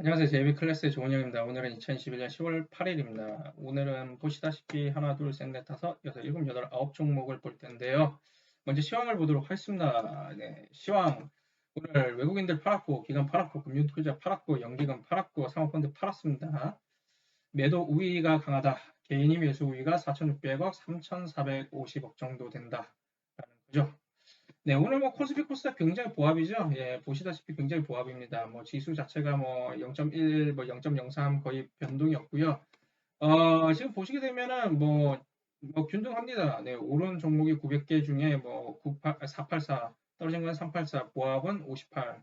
안녕하세요. 제이비 클래스의 조은영입니다. 오늘은 2021년 10월 8일입니다. 오늘은 보시다시피 하나, 둘, 셋, 넷, 다섯, 여섯, 일곱, 여덟, 아홉 종목을 볼 텐데요. 먼저 시황을 보도록 하겠습니다. 네, 시황. 오늘 외국인들 팔았고, 기관 팔았고, 금융투자 팔았고, 연기금 팔았고, 사모펀드 팔았습니다. 매도 우위가 강하다. 개인이 매수 우위가 4,600억, 3,450억 정도 된다 라는 거죠. 네, 오늘 뭐 코스피 코스닥 굉장히 보합이죠. 예, 보시다시피 굉장히 보합입니다. 뭐 지수 자체가 뭐 0.1, 뭐 0.03 거의 변동이 없고요. 어, 지금 보시게 되면은 뭐, 뭐 균등합니다. 네, 오른 종목이 900개 중에 뭐 98, 484, 떨어진 건 384, 보합은 58.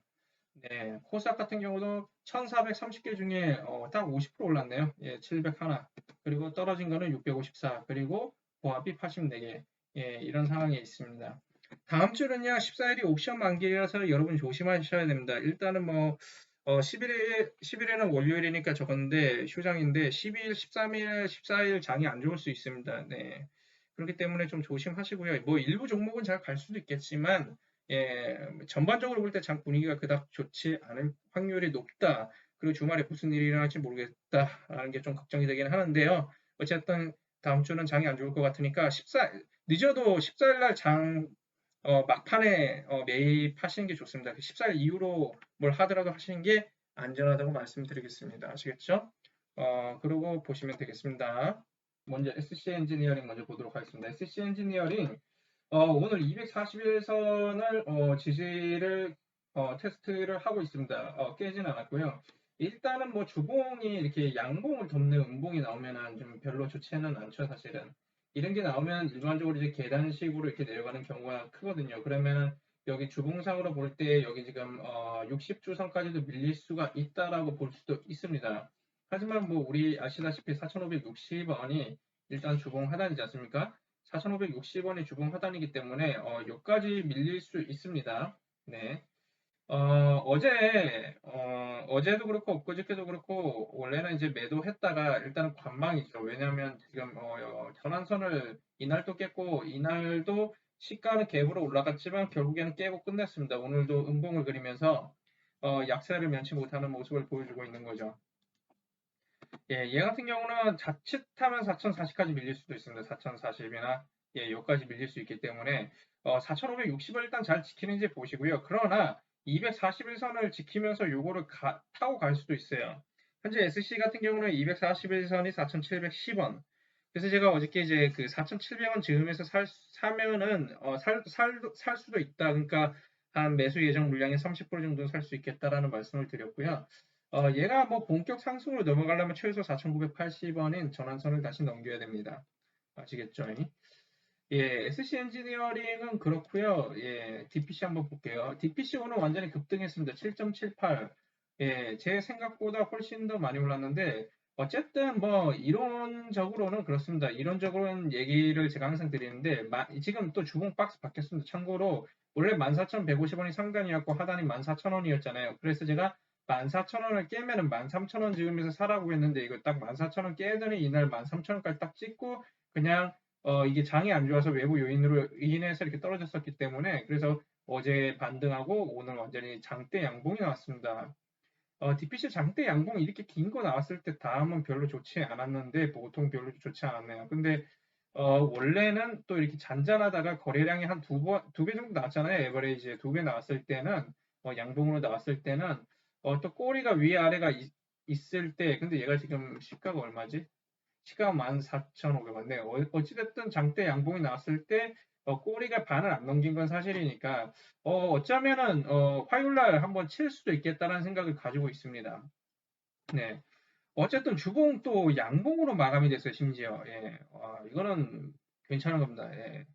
네, 코스닥 같은 경우도 1430개 중에 어, 딱 50% 올랐네요. 예, 701. 그리고 떨어진 거는 654. 그리고 보합이 84개. 예, 이런 상황에 있습니다. 다음 주는요, 14일이 옵션 만기라서 여러분 조심하셔야 됩니다. 일단은 뭐, 어, 11일, 11일은 월요일이니까 적었는데, 휴장인데, 12일, 13일, 14일 장이 안 좋을 수 있습니다. 네. 그렇기 때문에 좀 조심하시고요. 뭐, 일부 종목은 잘 갈 수도 있겠지만, 예, 전반적으로 볼 때 장 분위기가 그닥 좋지 않을 확률이 높다. 그리고 주말에 무슨 일이 일어날지 모르겠다라는 게 좀 걱정이 되긴 하는데요. 어쨌든 다음 주는 장이 안 좋을 것 같으니까 14, 늦어도 14일 날 장 어, 막판에 어, 매입하시는 게 좋습니다. 14일 그 이후로 뭘 하더라도 하시는 게 안전하다고 말씀드리겠습니다. 아시겠죠? 어, 그러고 보시면 되겠습니다. 먼저 SC 엔지니어링 먼저 보도록 하겠습니다. SC 엔지니어링 어, 오늘 241선을 어, 지지를 어, 테스트를 하고 있습니다. 어, 깨진 않았고요. 일단은 뭐 주봉이 이렇게 양봉을 돕는 음봉이 나오면은 좀 별로 좋지는 않죠, 사실은. 이런 게 나오면 일반적으로 이제 계단식으로 이렇게 내려가는 경우가 크거든요. 그러면 여기 주봉상으로 볼 때 여기 지금 어 60주선까지도 밀릴 수가 있다라고 볼 수도 있습니다. 하지만 뭐 우리 아시다시피 4,560원이 일단 주봉 하단이지 않습니까? 4,560원이 주봉 하단이기 때문에 어 여기까지 밀릴 수 있습니다. 네. 어, 어제, 어, 어제도 그렇고, 엊그저께도 그렇고, 원래는 이제 매도했다가 일단은 관망이죠. 왜냐하면 지금, 어, 전환선을 이날도 깼고, 이날도 시가는 갭으로 올라갔지만 결국에는 깨고 끝냈습니다. 오늘도 음봉을 그리면서, 어, 약세를 면치 못하는 모습을 보여주고 있는 거죠. 예, 얘 같은 경우는 자칫하면 4040까지 밀릴 수도 있습니다. 4040이나, 예, 여기까지 밀릴 수 있기 때문에, 어, 4560을 일단 잘 지키는지 보시고요. 그러나, 241선을 지키면서 요거를 가, 타고 갈 수도 있어요. 현재 SC 같은 경우는 241선이 4,710원. 그래서 제가 어저께 이제 그 4,700원 지금에서 살, 사면은, 어, 살, 살, 살 수도 있다. 그러니까 한 매수 예정 물량의 30% 정도 살수 있겠다라는 말씀을 드렸고요. 어, 얘가 뭐 본격 상승으로 넘어가려면 최소 4,980원인 전환선을 다시 넘겨야 됩니다. 아시겠죠? 예, SC 엔지니어링은 그렇고요. 예, DPC 한번 볼게요. DPC 오늘 완전히 급등했습니다. 7.78. 예, 제 생각보다 훨씬 더 많이 올랐는데 어쨌든 뭐 이론적으로는 그렇습니다. 이론적으로는 얘기를 제가 항상 드리는데 마, 지금 또 주봉 박스 바뀌었습니다. 참고로 원래 14,150원이 상단이었고 하단이 14,000원이었잖아요. 그래서 제가 14,000원을 깨면은 13,000원 지금에서 사라고 했는데 이거 딱 14,000원 깨더니 이날 13,000원까지 딱 찍고 그냥 어, 이게 장이 안 좋아서 외부 요인으로 인해서 이렇게 떨어졌었기 때문에 그래서 어제 반등하고 오늘 완전히 장대 양봉이 나왔습니다. 어, DPC 장대 양봉 이렇게 긴 거 나왔을 때 다음은 별로 좋지 않았는데 보통 별로 좋지 않았네요. 근데 어, 원래는 또 이렇게 잔잔하다가 거래량이 한 두 번, 두 배 정도 나왔잖아요. 에버레이지 두배 나왔을 때는 어, 양봉으로 나왔을 때는 어, 또 꼬리가 위아래가 있, 있을 때 근데 얘가 지금 시가가 얼마지? 시가 14,500원. 네, 어, 어찌됐든 장대 양봉이 나왔을 때 어, 꼬리가 반을 안 넘긴 건 사실이니까 어, 어쩌면은 어, 화요일날 한번 칠 수도 있겠다는 생각을 가지고 있습니다. 네. 어쨌든 주봉 또 양봉으로 마감이 됐어요, 심지어. 예. 와, 이거는 괜찮은 겁니다. 예.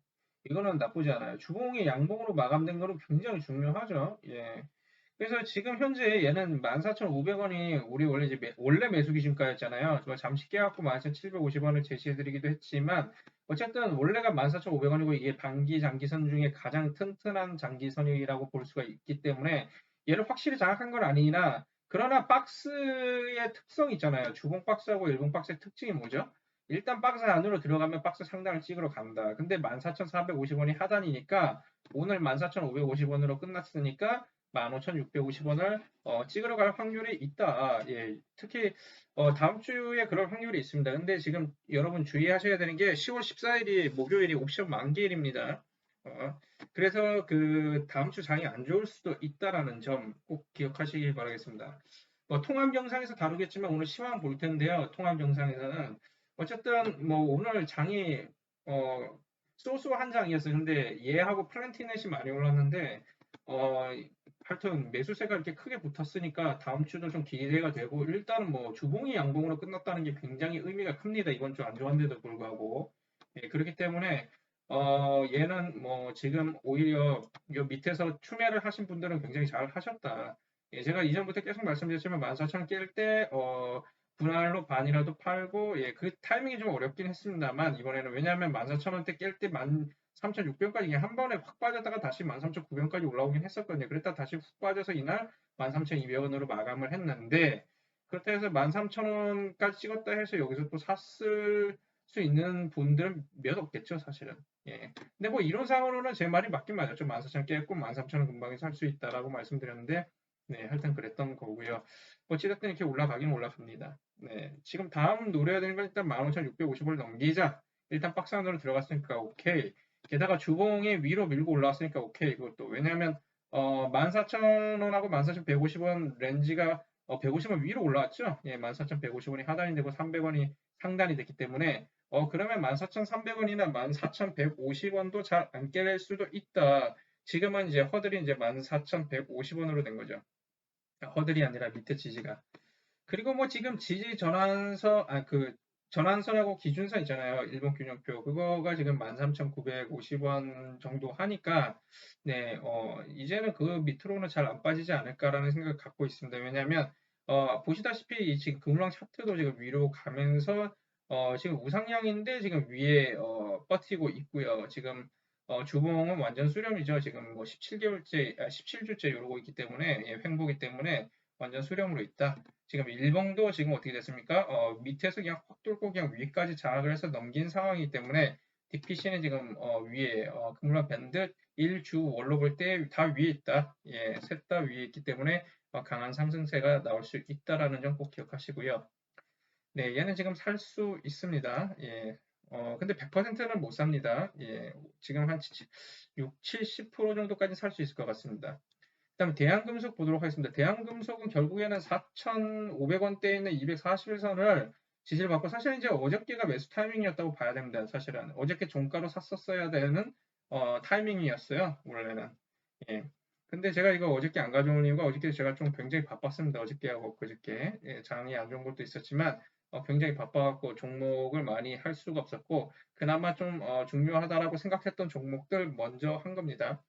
이거는 나쁘지 않아요. 주봉이 양봉으로 마감된 거는 굉장히 중요하죠. 예. 그래서 지금 현재 얘는 14,500원이 우리 원래 이제 매, 원래 매수 기준가였잖아요. 저 잠시 깨갖고 14,750원을 제시해드리기도 했지만 어쨌든 원래가 14,500원이고 이게 반기 장기선 중에 가장 튼튼한 장기선이라고 볼 수가 있기 때문에 얘를 확실히 장악한 건 아니나 그러나 박스의 특성이 있잖아요. 주봉 박스하고 일봉 박스의 특징이 뭐죠? 일단 박스 안으로 들어가면 박스 상단을 찍으러 간다. 근데 14,450원이 하단이니까 오늘 14,550원으로 끝났으니까 15,650원을 어, 찍으러 갈 확률이 있다. 예, 특히 어, 다음 주에 그럴 확률이 있습니다. 근데 지금 여러분 주의하셔야 되는 게 10월 14일이 목요일이 옵션 만기일입니다. 어, 그래서 그 다음 주 장이 안 좋을 수도 있다라는 점 꼭 기억하시길 바라겠습니다. 뭐 통합 영상에서 다루겠지만 오늘 시황 볼 텐데요. 통합 영상에서는 어쨌든 뭐 오늘 장이 어 소소 한 장이었어요. 근데 얘하고 플랜티넷이 많이 올랐는데 어 하여튼 매수세가 이렇게 크게 붙었으니까 다음 주도 좀 기대가 되고 일단은 뭐 주봉이 양봉으로 끝났다는 게 굉장히 의미가 큽니다. 이번 주 안 좋았는데도 불구하고 예, 그렇기 때문에 어 얘는 뭐 지금 오히려 요 밑에서 추매를 하신 분들은 굉장히 잘 하셨다. 예, 제가 이전부터 계속 말씀드렸지만 14,000원 깰 때, 어, 분할로 반이라도 팔고, 예, 그 타이밍이 좀 어렵긴 했습니다만, 이번에는 왜냐하면 14,000원대 깰 때 13,600원까지 그냥 한 번에 확 빠졌다가 다시 13,900원까지 올라오긴 했었거든요. 그랬다 다시 훅 빠져서 이날 13,200원으로 마감을 했는데, 그렇다 해서 13,000원까지 찍었다 해서 여기서 또 샀을 수 있는 분들은 몇 없겠죠, 사실은. 예. 근데 뭐 이론상으로는 제 말이 맞긴 맞았죠. 14,000원 깼고 13,000원 금방에 살 수 있다라고 말씀드렸는데, 네, 하여튼 그랬던 거고요. 어찌됐든 이렇게 올라가긴 올라갑니다. 네, 지금 다음 노려야 되는 건 일단 15,650을 넘기자. 일단 박스 안으로 들어갔으니까 오케이. 게다가 주봉이 위로 밀고 올라왔으니까 오케이. 그것도 왜냐하면 어, 14,000원하고 14,150원 렌즈가 어, 150원 위로 올라왔죠. 예, 14,150원이 하단이 되고 300원이 상단이 됐기 때문에 어, 그러면 14,300원이나 14,150원도 잘 안 깨낼 수도 있다. 지금은 이제 허들이 이제 14,150원으로 된 거죠. 허들이 아니라 밑에 지지가. 그리고 뭐 지금 지지 전환선, 아, 그, 전환선하고 기준선 있잖아요. 일본 균형표. 그거가 지금 13,950원 정도 하니까, 네, 어, 이제는 그 밑으로는 잘 안 빠지지 않을까라는 생각을 갖고 있습니다. 왜냐하면, 어, 보시다시피 지금 금랑 차트도 지금 위로 가면서, 어, 지금 우상향인데 지금 위에, 어, 버티고 있고요. 지금, 어, 주봉은 완전 수렴이죠. 지금 뭐 17개월째, 아, 17주째 이러고 있기 때문에, 예, 횡보기 때문에 완전 수렴으로 있다. 지금 일봉도 지금 어떻게 됐습니까? 어, 밑에서 그냥 확 뚫고 그냥 위까지 장악을 해서 넘긴 상황이기 때문에 DPC는 지금 어, 위에 어, 금융 밴드 1주 월로 볼 때 다 위에 있다. 예, 셋 다 위에 있기 때문에 어, 강한 상승세가 나올 수 있다라는 점 꼭 기억하시고요. 네, 얘는 지금 살 수 있습니다. 예, 어, 근데 100%는 못 삽니다. 예, 지금 한 6, 70% 정도까지 살 수 있을 것 같습니다. 그다음에 대한금속 보도록 하겠습니다. 대한금속은 결국에는 4,500원대에 있는 241선을 지지를 받고 사실 이제 어저께가 매수 타이밍이었다고 봐야 됩니다. 사실은 어저께 종가로 샀었어야 되는 어, 타이밍이었어요. 원래는. 예. 근데 제가 이거 어저께 안 가져온 이유가 어저께 제가 좀 굉장히 바빴습니다. 어저께하고 그저께 예, 장이 안 좋은 것도 있었지만 어, 굉장히 바빠갖고 종목을 많이 할 수가 없었고 그나마 좀 어, 중요하다라고 생각했던 종목들 먼저 한 겁니다.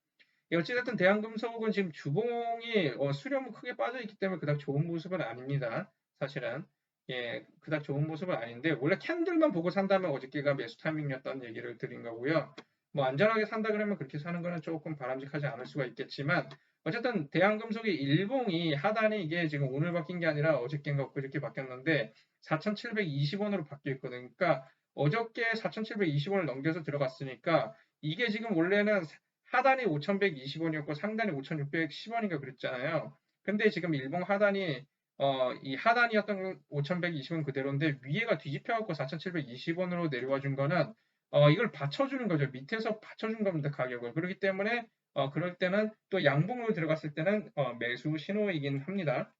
예, 어찌됐든 대한금속은 지금 주봉이 어, 수렴은 크게 빠져 있기 때문에 그닥 좋은 모습은 아닙니다. 사실은 예, 그닥 좋은 모습은 아닌데 원래 캔들만 보고 산다면 어저께가 매수 타이밍이었다는 얘기를 드린 거고요. 뭐 안전하게 산다 그러면 그렇게 사는 거는 조금 바람직하지 않을 수가 있겠지만 어쨌든 대한금속이 일봉이 하단이 이게 지금 오늘 바뀐 게 아니라 어저께인가 그저께 바뀌었는데 4,720원으로 바뀌어 있거든요. 그러니까 어저께 4,720원을 넘겨서 들어갔으니까 이게 지금 원래는 하단이 5,120원이었고 상단이 5,610원인가 그랬잖아요. 근데 지금 일봉 하단이 어, 이 하단이었던 5,120원 그대로인데 위에가 뒤집혀갖고 4,720원으로 내려와 준 거는 어, 이걸 받쳐주는 거죠. 밑에서 받쳐준 겁니다. 가격을. 그렇기 때문에 어, 그럴 때는 또 양봉으로 들어갔을 때는 어, 매수 신호이긴 합니다.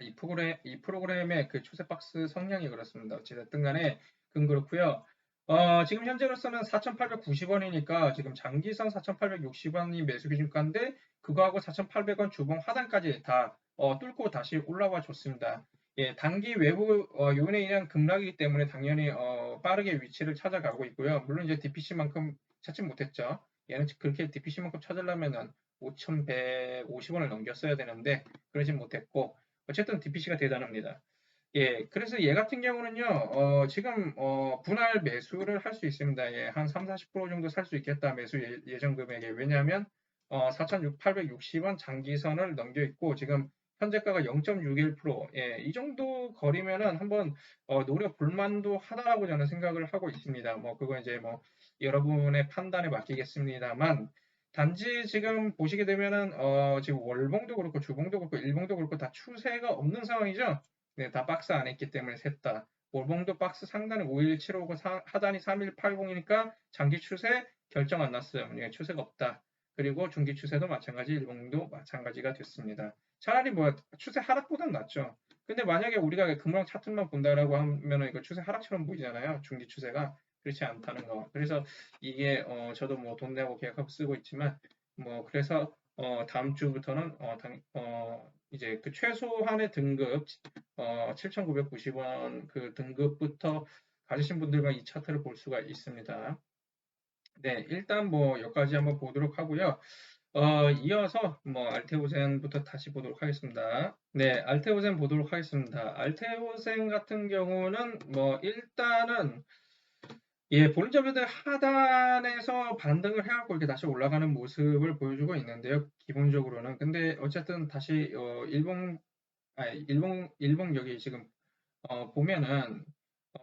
이 프로그램, 이 프로그램의 그 추세 박스 성향이 그렇습니다. 어찌됐든 간에 그건 그렇고요. 어, 지금 현재로서는 4,890원이니까 지금 장기선 4,860원이 매수 기준가인데 그거하고 4,800원 주봉 하단까지 다 어, 뚫고 다시 올라와 줬습니다. 예, 단기 외부 어, 요인에 의한 급락이기 때문에 당연히 어, 빠르게 위치를 찾아가고 있고요. 물론 이제 DPC만큼 찾지 못했죠. 얘는 그렇게 DPC만큼 찾으려면은 5,150원을 넘겼어야 되는데 그러진 못했고 어쨌든 DPC가 대단합니다. 예, 그래서 얘 같은 경우는요, 어, 지금, 어, 분할 매수를 할 수 있습니다. 예, 한 3, 40% 정도 살 수 있겠다, 매수 예, 정 금액에. 왜냐하면, 어, 4,860원 장기선을 넘겨 있고, 지금 현재가가 0.61%, 예, 이 정도 거리면은 한번, 어, 노려 볼만도 하다라고 저는 생각을 하고 있습니다. 뭐, 그거 이제 뭐, 여러분의 판단에 맡기겠습니다만, 단지 지금 보시게 되면은 어, 지금 월봉도 그렇고 주봉도 그렇고 일봉도 그렇고 다 추세가 없는 상황이죠. 네, 다 박스 안에 있기 때문에 셋 다. 월봉도 박스 상단이 51750 하단이 3180이니까 장기 추세 결정 안 났어요. 예, 추세가 없다. 그리고 중기 추세도 마찬가지, 일봉도 마찬가지가 됐습니다. 차라리 뭐 추세 하락보다는 낫죠. 근데 만약에 우리가 금방 차트만 본다라고 하면은 이거 추세 하락처럼 보이잖아요. 중기 추세가 그렇지 않다는 거. 그래서 이게 어, 저도 뭐 돈 내고 계약하고 쓰고 있지만 뭐 그래서 어, 다음 주부터는 어, 당, 어, 이제 그 최소한의 등급 어, 7,990원 그 등급부터 가지신 분들과 이 차트를 볼 수가 있습니다. 네, 일단 뭐 여기까지 한번 보도록 하고요. 어, 이어서 뭐 알테오젠부터 다시 보도록 하겠습니다. 네, 알테오젠 보도록 하겠습니다. 알테오젠 같은 경우는 뭐 일단은 예, 볼린저밴드 하단에서 반등을 해갖고 이렇게 다시 올라가는 모습을 보여주고 있는데요. 기본적으로는. 근데 어쨌든 다시 어, 일봉, 아, 일봉, 일봉 여기 지금 어, 보면은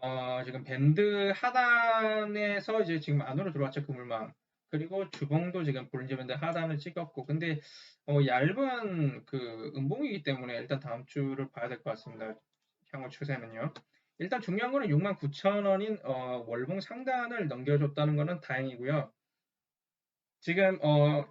어, 지금 밴드 하단에서 이제 지금 안으로 들어왔죠, 그물망. 그리고 주봉도 지금 볼린저밴드 하단을 찍었고, 근데 어, 얇은 그 음봉이기 때문에 일단 다음 주를 봐야 될 것 같습니다. 향후 추세는요. 일단 중요한 거는 69,000원인 어, 월봉 상단을 넘겨줬다는 거는 다행이고요. 지금 어,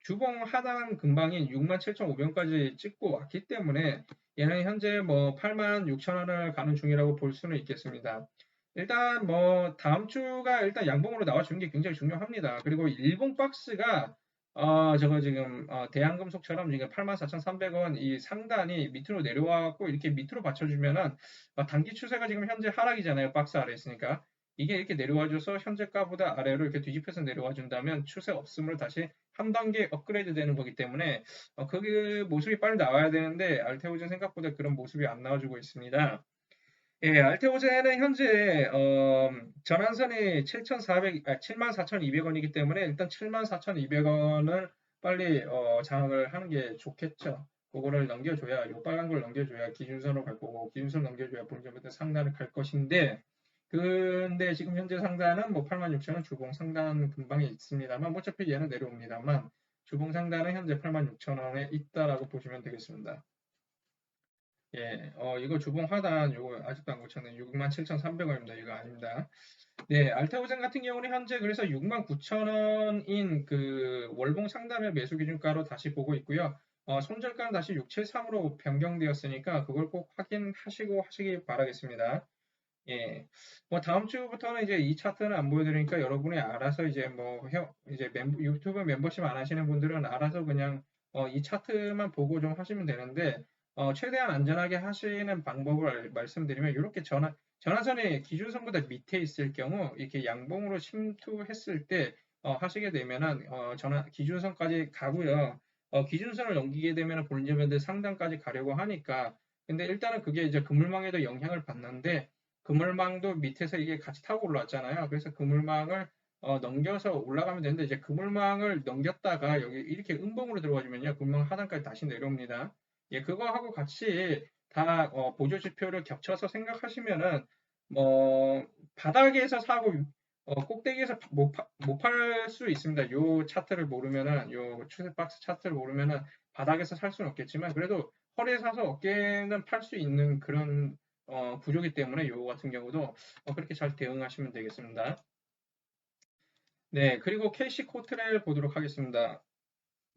주봉 하단 근방인 67,500원까지 찍고 왔기 때문에 얘는 현재 뭐 86,000원을 가는 중이라고 볼 수는 있겠습니다. 일단 뭐 다음 주가 일단 양봉으로 나와주는 게 굉장히 중요합니다. 그리고 일봉 박스가 어, 저거 지금 어, 대한금속처럼 지금 84,300원 이 상단이 밑으로 내려와갖고 이렇게 밑으로 받쳐주면은 어, 단기 추세가 지금 현재 하락이잖아요. 박스 아래 있으니까 이게 이렇게 내려와줘서 현재가보다 아래로 이렇게 뒤집혀서 내려와 준다면 추세 없음으로 다시 한 단계 업그레이드 되는 거기 때문에 어, 그 모습이 빨리 나와야 되는데 알테오젠 생각보다 그런 모습이 안 나와주고 있습니다. 예, 알테오젠은 현재 어, 전환선이 7,400, 아, 74,200원이기 때문에 일단 74,200원을 빨리 어, 장악을 하는 게 좋겠죠. 그거를 넘겨줘야, 요 빨간 걸 넘겨줘야 기준선으로 갈 거고, 기준선 넘겨줘야 본점부터 상단을 갈 것인데, 근데 지금 현재 상단은 뭐 86,000원 주봉 상단 근방에 있습니다만, 뭐 어차피 얘는 내려옵니다만, 주봉 상단은 현재 86,000원에 있다라고 보시면 되겠습니다. 예, 어, 이거 주봉 하단, 요거 아직도 안 고쳤네. 67,300원입니다. 이거 아닙니다. 네, 알테오젠 같은 경우는 현재 그래서 69,000원인 그 월봉 상단을 매수 기준가로 다시 보고 있고요. 어, 손절가는 다시 673으로 변경되었으니까 그걸 꼭 확인하시고 하시기 바라겠습니다. 예, 뭐 다음 주부터는 이제 이 차트는 안 보여드리니까 여러분이 알아서 이제 뭐 혀, 이제 멤버, 유튜브 멤버십 안 하시는 분들은 알아서 그냥 어, 이 차트만 보고 좀 하시면 되는데 어, 최대한 안전하게 하시는 방법을 말씀드리면 이렇게 전화, 전화선의 기준선보다 밑에 있을 경우 이렇게 양봉으로 침투했을 때 어, 하시게 되면은 어, 전화 기준선까지 가고요. 어, 기준선을 넘기게 되면 볼린저밴드 상단까지 가려고 하니까 근데 일단은 그게 이제 그물망에도 영향을 받는데 그물망도 밑에서 이게 같이 타고 올라왔잖아요. 그래서 그물망을 어, 넘겨서 올라가면 되는데 이제 그물망을 넘겼다가 여기 이렇게 음봉으로 들어가주면요. 그물망 하단까지 다시 내려옵니다. 예, 그거하고 같이 다 어, 보조 지표를 겹쳐서 생각하시면은 뭐 바닥에서 사고 어, 꼭대기에서 못 팔 수 있습니다. 요 차트를 모르면은 요 추세 박스 차트를 모르면은 바닥에서 살 수는 없겠지만 그래도 허리에 사서 어깨는 팔 수 있는 그런 어, 구조기 때문에 요 같은 경우도 어, 그렇게 잘 대응하시면 되겠습니다. 네, 그리고 캐시 코트를 보도록 하겠습니다.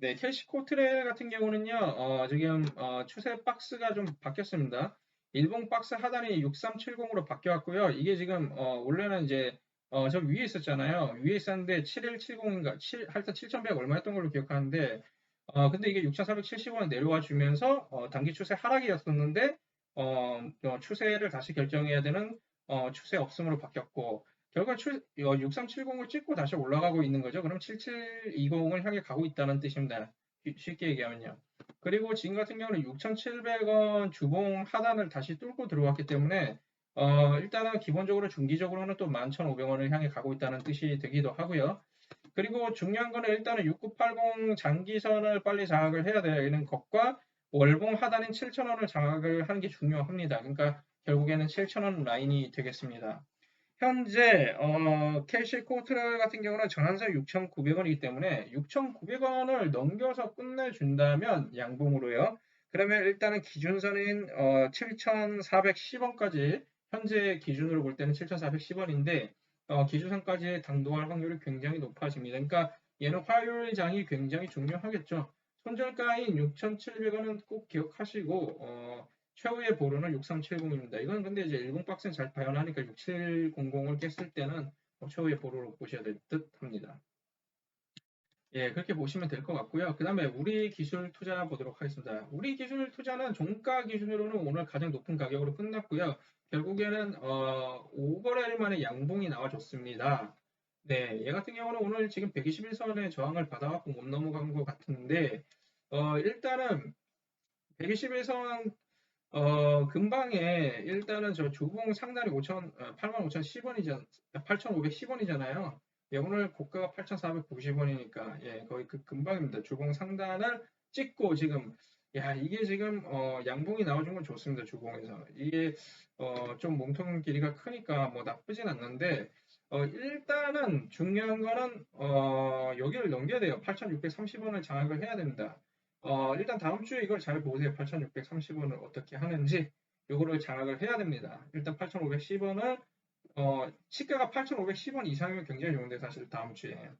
네, 캐시 코 트레 같은 경우는요, 어, 지금 어, 추세 박스가 좀 바뀌었습니다. 일봉 박스 하단이 6370으로 바뀌었고요. 이게 지금 어, 원래는 이제 어, 저 위에 있었잖아요. 위에 있었는데 7170인가 7, 하여튼 7100 얼마 였던 걸로 기억하는데 어, 근데 이게 6470원 내려와 주면서 어, 단기 추세 하락이었었는데 어, 어, 추세를 다시 결정해야 되는 어, 추세 없음으로 바뀌었고 결과 6370을 찍고 다시 올라가고 있는 거죠. 그럼 7720을 향해 가고 있다는 뜻입니다. 쉽게 얘기하면요. 그리고 지금 같은 경우는 6,700원 주봉 하단을 다시 뚫고 들어왔기 때문에 어, 일단은 기본적으로 중기적으로는 또 11,500원을 향해 가고 있다는 뜻이 되기도 하고요. 그리고 중요한 거는 일단은 6980 장기선을 빨리 장악을 해야 되는 것과 월봉 하단인 7,000원을 장악을 하는 게 중요합니다. 그러니까 결국에는 7,000원 라인이 되겠습니다. 현재 어, 캐시 코트럴 같은 경우는 전환서 6,900원이기 때문에 6,900원을 넘겨서 끝내준다면 양봉으로요. 그러면 일단은 기준선인 어, 7,410원까지 현재 기준으로 볼 때는 7,410원인데 어, 기준선까지 당도할 확률이 굉장히 높아집니다. 그러니까 얘는 화요일 장이 굉장히 중요하겠죠. 손절가인 6,700원은 꼭 기억하시고 어, 최후의 보루는 6370입니다. 이건 근데 이제 일본 박스는 잘 발현하니까 6700을 깼을 때는 뭐 최후의 보루로 보셔야 될 듯 합니다. 예, 그렇게 보시면 될 것 같고요. 그 다음에 우리 기술 투자 보도록 하겠습니다. 우리 기술 투자는 종가 기준으로는 오늘 가장 높은 가격으로 끝났고요. 결국에는 어, 5거래일 만에 양봉이 나와줬습니다. 네, 얘 같은 경우는 오늘 지금 121선의 저항을 받아갖고 못 넘어간 것 같은데 어, 일단은 121선 어, 금방에 일단은 저 주봉 상단이 5천, 85,010원이잖, 8,510원이잖아요. 예, 오늘 고가가 8,490원이니까, 예, 거의 그 금방입니다. 주봉 상단을 찍고 지금, 야, 이게 지금, 어, 양봉이 나와준 건 좋습니다. 주봉에서. 이게, 어, 좀 몸통 길이가 크니까 뭐 나쁘진 않는데, 어, 일단은 중요한 거는, 어, 여기를 넘겨야 돼요. 8,630원을 장악을 해야 됩니다. 어, 일단 다음 주에 이걸 잘 보세요. 8,630원을 어떻게 하는지 요거를 장악을 해야 됩니다. 일단 8,510원을 어, 시가가 8,510원 이상이면 굉장히 좋은데 사실 다음 주에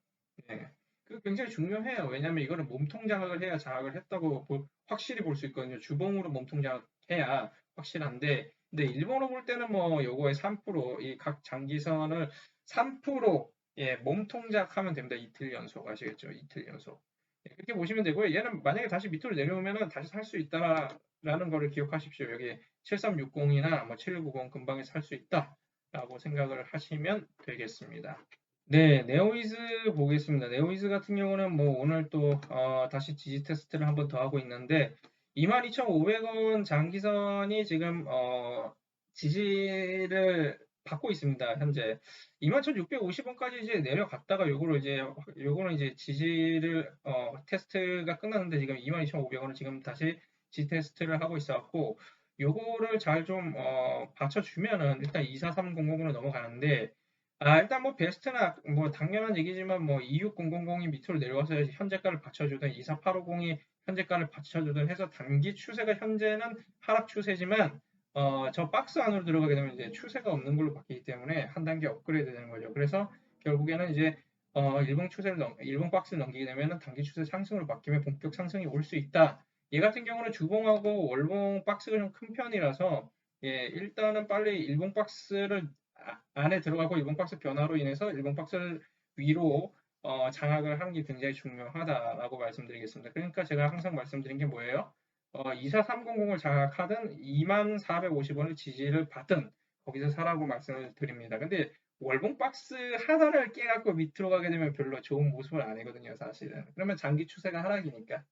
예. 그 굉장히 중요해요. 왜냐하면 이거는 몸통 장악을 해야 장악을 했다고 볼- 확실히 볼 수 있거든요. 주봉으로 몸통 장악해야 확실한데 근데 일본어 볼 때는 뭐 요거의 3%이 각 장기선을 3% 예, 몸통 장악하면 됩니다. 이틀 연속 아시겠죠? 이틀 연속. 예, 그렇게 보시면 되고요. 얘는 만약에 다시 밑으로 내려오면은 다시 살 수 있다라는 거를 기억하십시오. 여기 7360이나 뭐 7190 금방에 살 수 있다라고 생각을 하시면 되겠습니다. 네, 네오이즈 보겠습니다. 네오이즈 같은 경우는 뭐 오늘 또 어, 다시 지지 테스트를 한 번 더 하고 있는데 22,500원 장기선이 지금 어, 지지를 받고 있습니다. 현재 21,650원까지 이제 내려갔다가 요거를 이제 요거는 이제 지지를 어, 테스트가 끝났는데 지금 22,500원을 지금 다시 지 테스트를 하고 있어갖고 요거를 잘좀 어, 받쳐주면은 일단 24300으로 넘어가는데 아 일단 뭐 베스트나 뭐 당연한 얘기지만 뭐 26000이 밑으로 내려와서 현재가를 받쳐주든 24850이 현재가를 받쳐주든 해서 단기 추세가 현재는 하락 추세지만 어, 저 박스 안으로 들어가게 되면 이제 추세가 없는 걸로 바뀌기 때문에 한 단계 업그레이드 되는 거죠. 그래서 결국에는 이제 어, 일봉 추세를 넘, 일봉 박스를 넘기게 되면 단기 추세 상승으로 바뀌면 본격 상승이 올 수 있다. 얘 같은 경우는 주봉하고 월봉 박스가 좀 큰 편이라서 예, 일단은 빨리 일봉 박스를 아- 안에 들어가고 일봉 박스 변화로 인해서 일봉 박스를 위로 어, 장악을 하는 게 굉장히 중요하다라고 말씀드리겠습니다. 그러니까 제가 항상 말씀드린 게 뭐예요? 어, 24300을 장악하든 2450원을 지지를 받든 거기서 사라고 말씀을 드립니다. 근데 월봉 박스 하나를 깨갖고 밑으로 가게 되면 별로 좋은 모습을 안 해거든요, 사실은. 그러면 장기 추세가 하락이니까.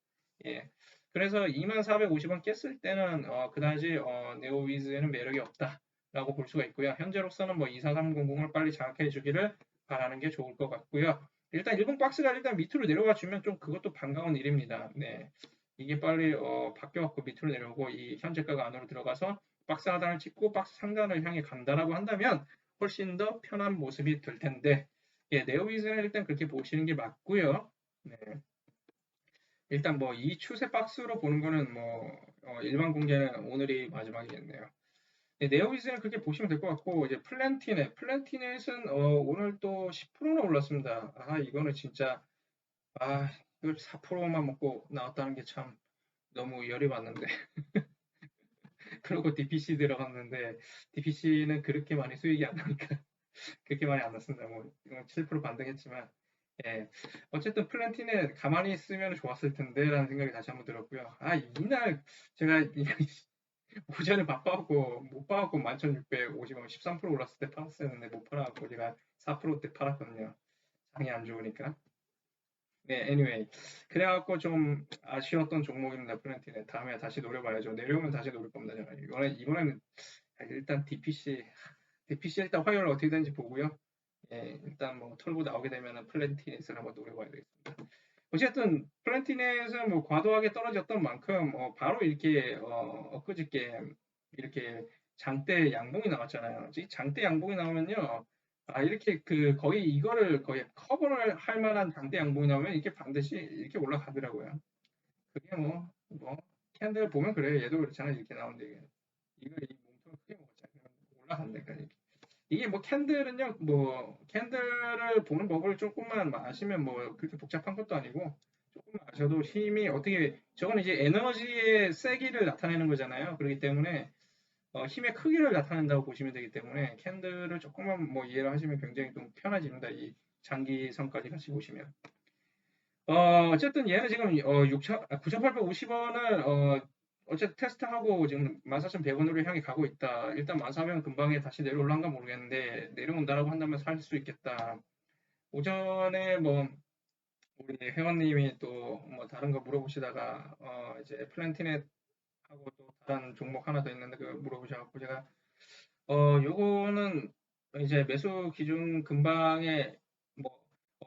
예. 그래서 2450원 깼을 때는 어, 그다지 어, 네오위즈에는 매력이 없다라고 볼 수가 있고요. 현재로서는 뭐 24300을 빨리 장악해 주기를 바라는 게 좋을 것 같고요. 일단 일본 박스가 일단 밑으로 내려가 주면 좀 그것도 반가운 일입니다. 네. 이게 빨리 어, 바뀌어갖고 밑으로 내려오고 이 현재가가 안으로 들어가서 박스 하단을 찍고 박스 상단을 향해 간다라고 한다면 훨씬 더 편한 모습이 될 텐데 예, 네오위즈는 일단 그렇게 보시는 게 맞고요. 네. 일단 뭐 이 추세 박스로 보는 거는 뭐 어, 일반 공개는 오늘이 마지막이겠네요. 네, 네오위즈는 그렇게 보시면 될 것 같고 이제 플랜티넷, 플랜티넷은 어, 오늘 또 10%나 올랐습니다. 아 이거는 진짜 아 이걸 4%만 먹고 나왔다는 게 참 너무 열이 받는데. 그리고 DPC 들어갔는데 DPC는 그렇게 많이 수익이 안 나니까 그렇게 많이 안 났습니다. 뭐 이건 7% 반등했지만 예 어쨌든 플랜티는 가만히 있으면 좋았을 텐데라는 생각이 다시 한번 들었고요. 아 이날 제가 이- 오전에 바빠갖고 못 봐갖고 11,650원 13% 올랐을 때 팔았었는데 못 팔아갖고 제가 4%때 팔았거든요. 장이 안 좋으니까. 네, anyway. 그래갖고 좀 아쉬웠던 종목입니다, 플랜티는. 다음에 다시 노려봐야죠. 내려오면 다시 노릴 겁니다, 제가. 이번에, 이번에는 일단 DPC, DPC 일단 화요일 어떻게 되는지 보고요. 예, 일단 뭐 털고 나오게 되면은 플랜티넷을 한번 노려봐야 되겠습니다. 어쨌든 플랜티넷은 뭐 과도하게 떨어졌던 만큼 어, 바로 이렇게 어, 엊그저께 이렇게 장대 양봉이 나왔잖아요. 이 장대 양봉이 나오면요. 아, 이렇게 그 거의 이거를 거의 커버를 할 만한 장대 양봉이냐면 이렇게 반드시 이렇게 올라가더라고요. 그게 뭐, 뭐, 캔들 보면 그래요. 얘도 그렇잖아. 이렇게 나오는데 이게. 이거 이 몸통 크게 먹었잖아요. 올라간다니까 이게. 이게 뭐 캔들은요, 뭐 캔들을 보는 법을 조금만 아시면 뭐 그렇게 복잡한 것도 아니고 조금만 아셔도 힘이 어떻게 저건 이제 에너지의 세기를 나타내는 거잖아요. 그렇기 때문에 어, 힘의 크기를 나타낸다고 보시면 되기 때문에 캔들을 조금만 뭐 이해를 하시면 굉장히 좀 편해집니다. 이 장기선까지 같이 보시면. 어, 어쨌든 얘는 지금 어, 6천, 9,850원을 어, 어쨌든 테스트하고 지금 14,100원으로 향해 가고 있다. 일단 14,000원 근방에 다시 내려올란가 모르겠는데 내려온다라고 한다면 살 수 있겠다. 오전에 뭐 우리 회원님이 또 뭐 다른 거 물어보시다가 어, 이제 플랜티넷 하고 또 다른 종목 하나 더 있는데 그 물어보셔갖고 제가 어 요거는 이제 매수 기준 근방에 뭐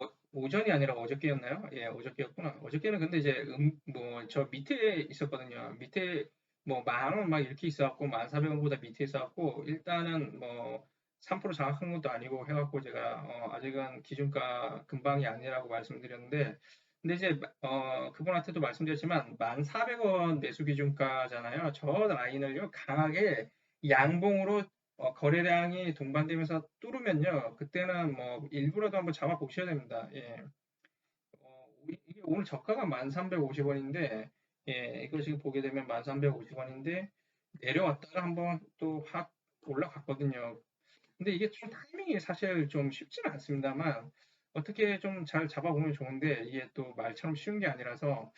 어, 오전이 아니라 어저께였나요? 예, 어저께였구나. 어저께는 근데 이제 음, 뭐 저 밑에 있었거든요. 밑에 뭐 만 원 막 이렇게 있어갖고 만 사백 원보다 밑에 있어갖고 일단은 뭐 3% 장악한 것도 아니고 해갖고 제가 어, 아직은 기준가 근방이 아니라고 말씀드렸는데 근데 이제 어, 그분한테도 말씀드렸지만 1,400원 매수 기준가잖아요. 저 라인을요 강하게 양봉으로 어, 거래량이 동반되면서 뚫으면요 그때는 뭐 일부라도 한번 잡아 보셔야 됩니다. 예. 어, 이게 오늘 저가가 1,350원인데 예, 이거 지금 보게 되면 1,350원인데 내려왔다가 한번 또 확 올라갔거든요. 근데 이게 좀 타이밍이 사실 좀 쉽지는 않습니다만 어떻게 좀 잘 잡아보면 좋은데 이게 또 말처럼 쉬운 게 아니라서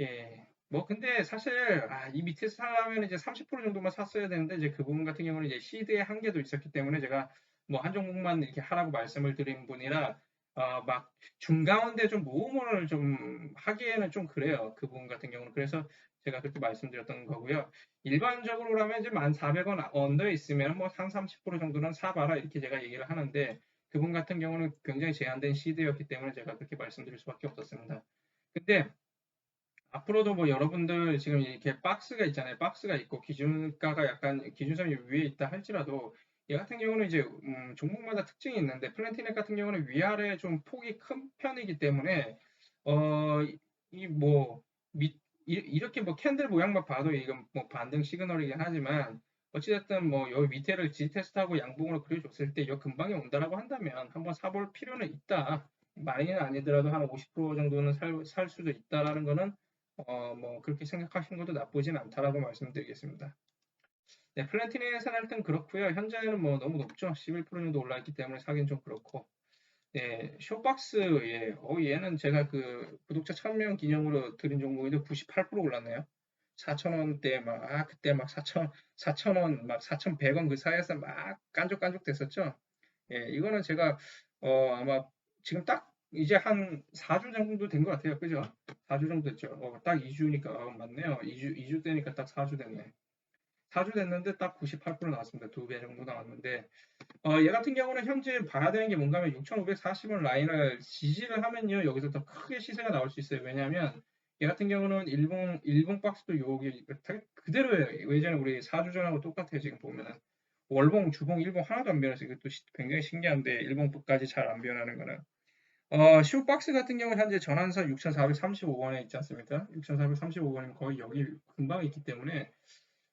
예. 뭐 근데 사실 아, 이 밑에서 사려면 이제 30% 정도만 샀어야 되는데 이제 그 부분 같은 경우는 이제 시드의 한계도 있었기 때문에 제가 뭐 한 종목만 이렇게 하라고 말씀을 드린 분이라 어, 막 중가운데 좀 모험을 좀 하기에는 좀 그래요. 그 부분 같은 경우는 그래서 제가 그렇게 말씀드렸던 거고요. 일반적으로라면 이제 1,400원 언더에 있으면 뭐 한 30% 정도는 사봐라 이렇게 제가 얘기를 하는데 그분 같은 경우는 굉장히 제한된 시드였기 때문에 제가 그렇게 말씀드릴 수밖에 없었습니다. 근데 앞으로도 뭐 여러분들 지금 이렇게 박스가 있잖아요. 박스가 있고 기준가가 약간 기준선이 위에 있다 할지라도 얘 같은 경우는 이제 음, 종목마다 특징이 있는데 플랜티넷 같은 경우는 위아래 좀 폭이 큰 편이기 때문에 어이뭐 이렇게 뭐 캔들 모양만 봐도 이건 뭐 반등 시그널이긴 하지만 어찌됐든 뭐 여기 밑에를 G 테스트하고 양봉으로 그려줬을 때여 근방에 온다라고 한다면 한번 사볼 필요는 있다. 많이는 아니더라도 한 50% 정도는 살, 살 수도 있다라는 거는 어 뭐 그렇게 생각하시는 것도 나쁘진 않다라고 말씀드리겠습니다. 네, 플랜티넷은 할땐 그렇고요. 현재는 뭐 너무 높죠. 11% 정도 올라있기 때문에 사긴 좀 그렇고. 네, 쇼박스 예, 어 얘는 제가 그 구독자 1000명 기념으로 드린 종목인데 98% 올랐네요. 4,000원대 막, 아, 그때 막 4,000, 4,000원, 막 4,100원 그 사이에서 막 깐족깐족 됐었죠. 예, 이거는 제가, 어, 아마 지금 딱 이제 한 4주 정도 된 것 같아요. 그죠? 4주 정도 됐죠. 어, 딱 2주니까, 어, 맞네요. 2주, 2주 되니까 딱 4주 됐네. 4주 됐는데 딱 98% 나왔습니다. 두 배 정도 나왔는데, 어, 얘 같은 경우는 현재 봐야 되는 게 뭔가 하면 6,540원 라인을 지지를 하면요. 여기서 더 크게 시세가 나올 수 있어요. 왜냐하면 얘 같은 경우는 일본 일본 박스도 여기 그대로예요. 예전에 우리 4주 전하고 똑같아요. 지금 보면은 월봉, 주봉, 일봉 하나도 안 변해서 이것도 굉장히 신기한데 일봉까지 잘 안 변하는 거는 어, 쇼박스 같은 경우는 현재 전환선 6,435원에 있지 않습니까? 6,435원이면 거의 여기 금방 있기 때문에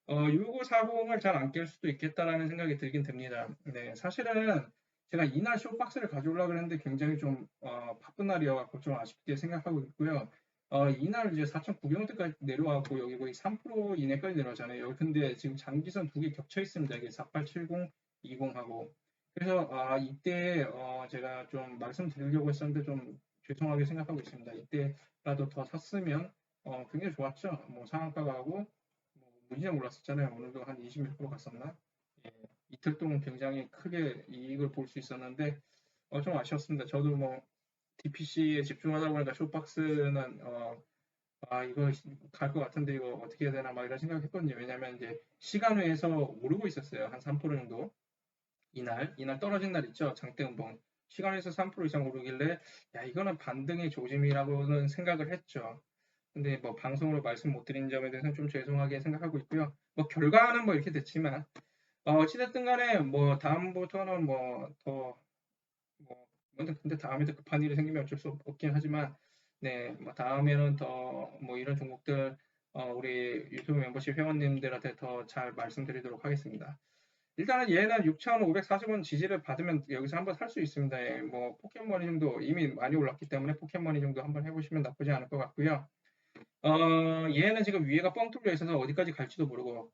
어, 6540을 잘 안 깰 수도 있겠다라는 생각이 들긴 듭니다. 네, 사실은 제가 이날 쇼박스를 가져오려고 했는데 굉장히 좀 어, 바쁜 날이어서 좀 아쉽게 생각하고 있고요. 어, 이날 이제 4,900원대까지 내려와고 여기 거의 3% 이내까지 내려가잖아요. 여기 근데 지금 장기선 두 개 겹쳐 있습니다. 이게 4870, 20하고. 그래서 아, 이때 어, 제가 좀 말씀드리려고 했었는데 좀 죄송하게 생각하고 있습니다. 이때라도 더 샀으면 어, 굉장히 좋았죠. 뭐 상한가가 하고 뭐 무지장 올랐었잖아요. 오늘도 한 20몇 프로 갔었나? 예, 이틀 동안 굉장히 크게 이익을 볼 수 있었는데 어, 좀 아쉬웠습니다. 저도 뭐 DPC에 집중하다 보니까 쇼박스는 어, 아 이거 갈 것 같은데 이거 어떻게 해야 되나 막 이런 생각했거든요. 왜냐면 이제 시간 외에서 오르고 있었어요. 한 3% 정도 이날 이날 떨어진 날 있죠. 장대 음봉 시간에서 3% 이상 오르길래 야 이거는 반등의 조짐이라고는 생각을 했죠. 근데 뭐 방송으로 말씀 못 드린 점에 대해서는 좀 죄송하게 생각하고 있고요. 뭐 결과는 뭐 이렇게 됐지만 어, 어찌됐든 간에 뭐 다음부터는 뭐더 뭐 근데 근데 다음에도 급한 일이 생기면 어쩔 수 없- 없긴 하지만 네, 뭐 다음에는 더 뭐 이런 종목들 어, 우리 유튜브 멤버십 회원님들한테 더 잘 말씀드리도록 하겠습니다. 일단은 얘는 6,540원 지지를 받으면 여기서 한번 살 수 있습니다. 예, 뭐 포켓머니 정도 이미 많이 올랐기 때문에 포켓머니 정도 한번 해보시면 나쁘지 않을 것 같고요. 어, 얘는 지금 위에가 뻥 뚫려 있어서 어디까지 갈지도 모르고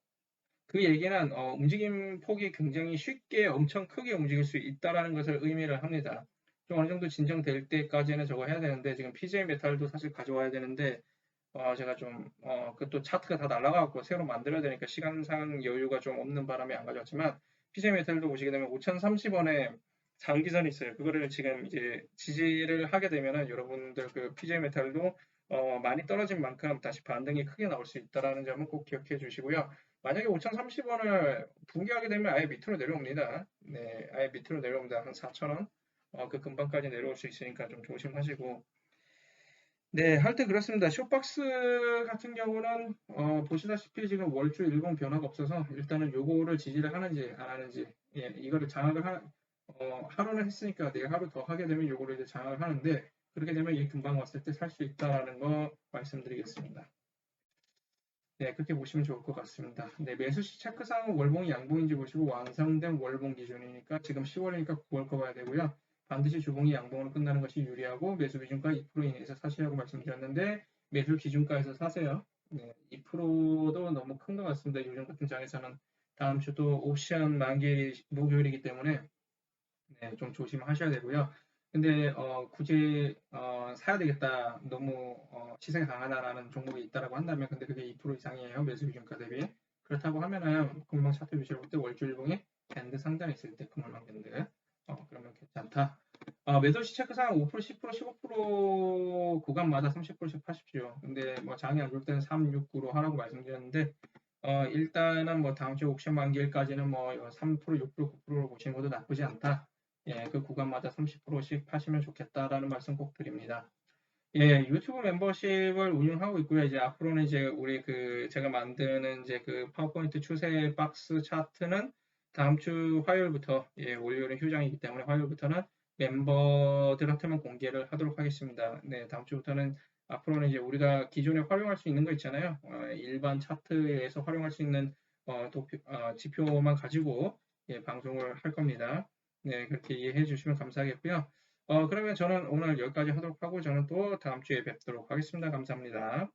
그 얘기는 어, 움직임 폭이 굉장히 쉽게 엄청 크게 움직일 수 있다라는 것을 의미를 합니다. 좀 어느 정도 진정될 때까지는 저거 해야 되는데 지금 PJ 메탈도 사실 가져와야 되는데 어, 제가 좀 어, 그또 차트가 다 날라가고 새로 만들어야 되니까 시간상 여유가 좀 없는 바람에 안 가져왔지만 PJ 메탈도 보시게 되면 5,030원에 장기선이 있어요. 그거를 지금 이제 지지를 하게 되면은 여러분들 그 PJ 메탈도 어, 많이 떨어진 만큼 다시 반등이 크게 나올 수 있다라는 점은 꼭 기억해 주시고요. 만약에 5,030원을 붕괴하게 되면 아예 밑으로 내려옵니다. 네, 아예 밑으로 내려옵니다. 한 4,000원. 어, 그 근방까지 내려올 수 있으니까 좀 조심하시고. 네, 할 때 그렇습니다. 쇼박스 같은 경우는 어, 보시다시피 지금 월주 일봉 변화가 없어서 일단은 요거를 지지를 하는지 안 하는지 예, 이거를 장악을 하, 어, 하루는 했으니까 내가 하루 더 하게 되면 요거를 이제 장악을 하는데 그렇게 되면 이 금방 왔을 때 살 수 있다라는 거 말씀드리겠습니다. 네, 그렇게 보시면 좋을 것 같습니다. 네, 매수 시 체크상은 월봉이 양봉인지 보시고 완성된 월봉 기준이니까 지금 10월이니까 9월 거 봐야 되고요. 반드시 주봉이 양봉으로 끝나는 것이 유리하고 매수 기준가 2% 이내에서 사시라고 말씀드렸는데 매수 기준가에서 사세요. 네, 2%도 너무 큰 것 같습니다. 요즘 같은 장에서는 다음 주도 옵션 만기 목요일이기 때문에 네, 좀 조심하셔야 되고요. 근데 어, 굳이 어, 사야 되겠다 너무 어, 시세가 강하다라는 종목이 있다라고 한다면 근데 그게 2% 이상이에요 매수 기준가 대비 그렇다고 하면은 금방 차트 위치를 볼때 월주일봉에 밴드 상단에 있을 때 그물망 밴드 어, 그러면 괜찮다 어, 매도시 체크상 5% 10% 15% 구간마다 30%씩 하십시오 근데 뭐 장이 안 좋을 때는 3, 6, 9로 하라고 말씀드렸는데 어, 일단은 뭐 다음 주 옥션 만기일까지는 뭐 3%, 6%, 9%로 보시는 것도 나쁘지 않다. 예, 그 구간마다 30%씩 하시면 좋겠다라는 말씀 꼭 드립니다. 예, 유튜브 멤버십을 운영하고 있고요. 이제 앞으로는 이제 우리 그 제가 만드는 이제 그 파워포인트 추세 박스 차트는 다음 주 화요일부터 예, 월요일은 휴장이기 때문에 화요일부터는 멤버들한테만 공개를 하도록 하겠습니다. 네, 다음 주부터는 앞으로는 이제 우리가 기존에 활용할 수 있는 거 있잖아요. 어, 일반 차트에서 활용할 수 있는 어, 도표, 어, 지표만 가지고 예, 방송을 할 겁니다. 네, 그렇게 이해해 주시면 감사하겠고요. 어, 그러면 저는 오늘 여기까지 하도록 하고 저는 또 다음 주에 뵙도록 하겠습니다. 감사합니다.